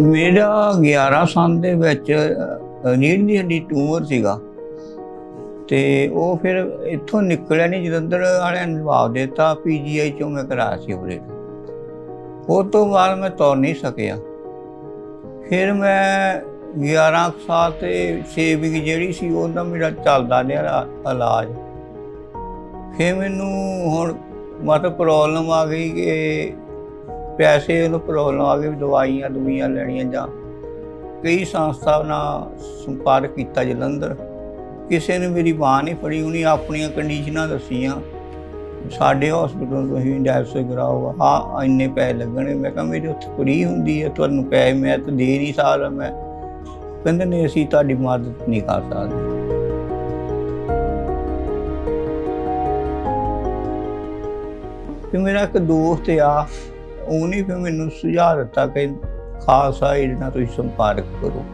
ਮੇਰਾ 11 ਸਾਲ ਦੇ ਵਿੱਚ ਅ, ਦੀ ਹੱਡੀ ਟੂਮਰ ਸੀਗਾ। ਤੇ ਉਹ ਫਿਰ ਇੱਥੋਂ ਨਿਕਲਿਆ ਨਹੀਂ ਜਲੰਧਰ ਵਾਲਿਆਂ ਨੇ ਜਵਾਬ ਦਿੱਤਾ ਪੀਜੀਆਈ ਚੋਂ ਮੈਂ ਕਰਾਇਆ ਸੀ ਆਪਰੇਟ ਉਹ ਤੋਂ ਬਾਅਦ ਮੈਂ ਤੁਰ ਨਹੀਂ ਸਕਿਆ। ਫਿਰ ਮੈਂ 11 ਸਾਲ ਤੇ 6 ਵੀਕ ਜਿਹੜੀ ਸੀ ਉਹਦਾ ਮੇਰਾ ਚੱਲਦਾ ਰਿਹਾ ਇਲਾਜ। ਫਿਰ ਮੈਨੂੰ ਹੁਣ ਮਤਲਬ ਪ੍ਰੋਬਲਮ ਆ ਗਈ ਕਿ ਪੈਸੇ ਨੂੰ ਪ੍ਰੋਬਲਮ ਆ ਗਈ ਵੀ ਦਵਾਈਆਂ ਦੁਨੀਆਂ ਲੈਣੀਆਂ ਜਾਂ ਕਈ ਸੰਸਥਾ ਨਾਲ ਸੰਪਰਕ ਕੀਤਾ ਜਲੰਧਰ। ਕਿਸੇ ਨੇ ਮੇਰੀ ਬਾਂਹ ਨਹੀਂ ਫੜੀ, ਉਹਨੇ ਆਪਣੀਆਂ ਕੰਡੀਸ਼ਨਾਂ ਦੱਸੀਆਂ। ਸਾਡੇ ਹਸਪੀਟਲ ਤੋਂ ਹੀ ਡਾਇਲਸਿਸ ਕਰਾਓ। ਹਾਂ ਇੰਨੇ ਪੈਸੇ ਲੱਗਣੇ। ਮੈਂ ਕਿਹਾ, ਮੇਰੇ ਉੱਥੇ ਫਰੀ ਹੁੰਦੀ ਹੈ, ਤੁਹਾਨੂੰ ਪੈਸੇ ਮੈਂ ਤਾਂ ਦੇ ਨਹੀਂ ਸਕਦਾ ਮੈਂ। ਕਹਿੰਦੇ ਨੇ ਅਸੀਂ ਤੁਹਾਡੀ ਮਦਦ ਨਹੀਂ ਕਰ ਸਕਦੇ। ਤੇ ਮੇਰਾ ਇੱਕ ਦੋਸਤ ਆ ਉਹਨੇ ਫਿਰ ਮੈਨੂੰ ਸੁਝਾਅ ਦਿੱਤਾ ਕਿ ਖਾਲਸਾ ਏਡ ਨਾਲ ਤੁਸੀਂ ਸੰਪਰਕ ਕਰੋ।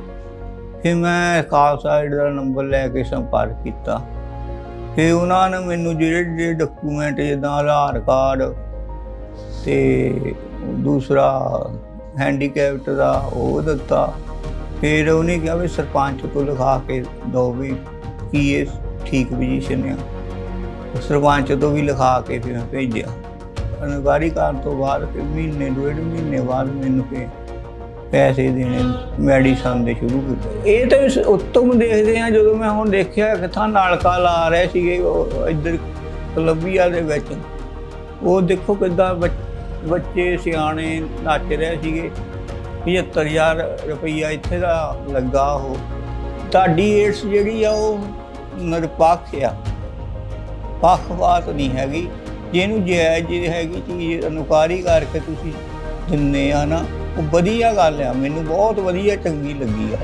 ਫਿਰ ਮੈਂ ਖਾਲਸਾ ਏਡ ਦਾ ਨੰਬਰ ਲੈ ਕੇ ਸੰਪਰਕ ਕੀਤਾ। ਫਿਰ ਉਹਨਾਂ ਨੇ ਮੈਨੂੰ ਜਿਹੜੇ ਜਿਹੜੇ ਡਾਕੂਮੈਂਟ ਜਿੱਦਾਂ ਆਧਾਰ ਕਾਰਡ ਤੇ ਦੂਸਰਾ ਹੈਂਡੀਕੈਪਟ ਦਾ ਉਹ ਦਿੱਤਾ। ਫਿਰ ਉਹਨੇ ਕਿਹਾ ਵੀ ਸਰਪੰਚ ਤੋਂ ਲਿਖਾ ਕੇ ਦੋ ਵੀ ਕੀ ਇਹ ਠੀਕ ਪੋਜੀਸ਼ਨ ਆ। ਸਰਪੰਚ ਤੋਂ ਵੀ ਲਿਖਾ ਕੇ ਫਿਰ ਮੈਂ ਭੇਜਿਆ। ਅਨਵਾਰੀ ਕਰਨ ਤੋਂ ਬਾਅਦ ਫਿਰ ਮਹੀਨੇ ਡੇਢ ਮਹੀਨੇ ਬਾਅਦ ਮੈਨੂੰ ਫਿਰ ਪੈਸੇ ਦੇਣੇ ਮੈਡੀਸਨ ਦੇ ਸ਼ੁਰੂ ਕੀਤੇ। ਇਹ ਤਾਂ ਉੱਤਮ ਦੇਖਦੇ ਆ ਜਦੋਂ ਮੈਂ ਹੁਣ ਦੇਖਿਆ ਕਿਥਾਂ ਨਾਲਕਾ ਲਾ ਰਹੇ ਸੀਗੇ, ਉਹ ਇੱਧਰ ਕੋਲੰਬੀਆ ਦੇ ਵਿੱਚ। ਉਹ ਦੇਖੋ ਕਿੱਦਾਂ ਬੱਚ- ਬੱਚੇ ਸਿਆਣੇ ਨੱਚ ਰਹੇ ਸੀਗੇ। 75000 ਰੁਪਈਆ ਇੱਥੇ ਦਾ ਲੱਗਾ ਉਹ। ਤੁਹਾਡੀ ਏਡਸ ਜਿਹੜੀ ਆ ਉਹ ਨਿਰਪੱਖ ਆ। ਪੱਖਪਾਤ ਨਹੀਂ ਹੈਗੀ। ਜਿਹਨੂੰ ਜਾਇਜ਼ ਜੀ ਹੈਗੀ ਚੀਜ਼ ਅਨੁਕਾਰੀ ਕਰਕੇ ਤੁਸੀਂ ਦਿੰਨੇ ਆ ਨਾ, ਉਹ ਵਧੀਆ ਗੱਲ ਆ, ਮੈਨੂੰ ਬਹੁਤ ਵਧੀਆ ਚੰਗੀ ਲੱਗੀ ਆ।